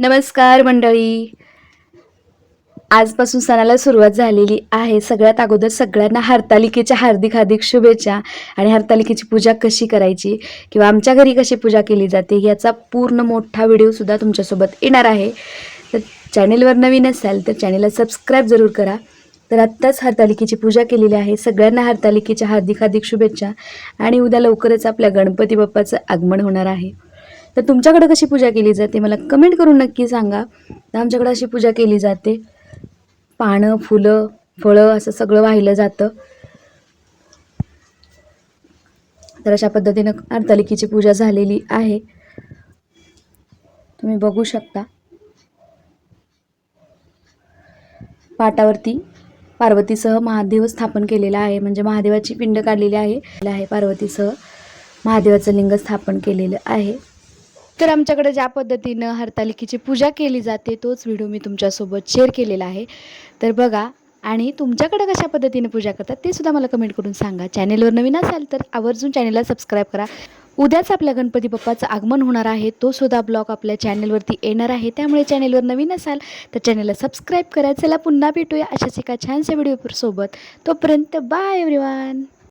नमस्कार मंडळी. आजपासून सणाला सुरुवात झालेली आहे. सगळ्यात अगोदर सगळ्यांना हरतालिकेच्या हार्दिक हार्दिक शुभेच्छा आणि हरतालिकेची पूजा कशी करायची किंवा आमच्या घरी कशी पूजा केली जाते याचा पूर्ण मोठा व्हिडिओसुद्धा तुमच्यासोबत येणार आहे. तर चॅनेलवर नवीन असाल तर चॅनेलला सबस्क्राईब जरूर करा. तर आत्ताच हरतालिकेची पूजा केलेली आहे. सगळ्यांना हरतालिकेच्या हार्दिक हार्दिक शुभेच्छा आणि उद्या लवकरच आपल्या गणपती बाप्पाचं आगमन होणार आहे. तर तुमच्याकडे कशी पूजा केली जाते? मला कमेंट करून नक्की सांगा. तर आमच्याकडे अशी पूजा केली जाते. पानं फुलं फळं असं सगळं वाहिलं जातं. तर अशा पद्धतीनं अर्तालिकेची पूजा झालेली आहे. तुम्ही बघू शकता. पाटावरती पार्वतीसह महादेव स्थापन केलेला आहे. म्हणजे महादेवाची पिंड काढलेली आहे. आहे पार्वतीसह महादेवाचं लिंग स्थापन केलेलं आहे. तर आमच्याकडे ज्या पद्धतीनं हरतालिकेची पूजा केली जाते तोच व्हिडिओ मी तुमच्यासोबत शेअर केलेला आहे. तर बघा आणि तुमच्याकडे कशा पद्धतीने पूजा करतात ते सुद्धा मला कमेंट करून सांगा. चॅनेलवर नवीन असाल तर आवर्जून चॅनेलला सबस्क्राईब करा. उद्याच आपल्या गणपती बाप्पाचं आगमन होणार आहे तो सुद्धा ब्लॉग आपल्या चॅनेलवरती येणार आहे. त्यामुळे चॅनेलवर नवीन असाल तर चॅनेलला सबस्क्राईब करा. चला पुन्हा भेटूया अशाच एका छानशा व्हिडिओसोबत तोपर्यंत बाय एव्हरीवन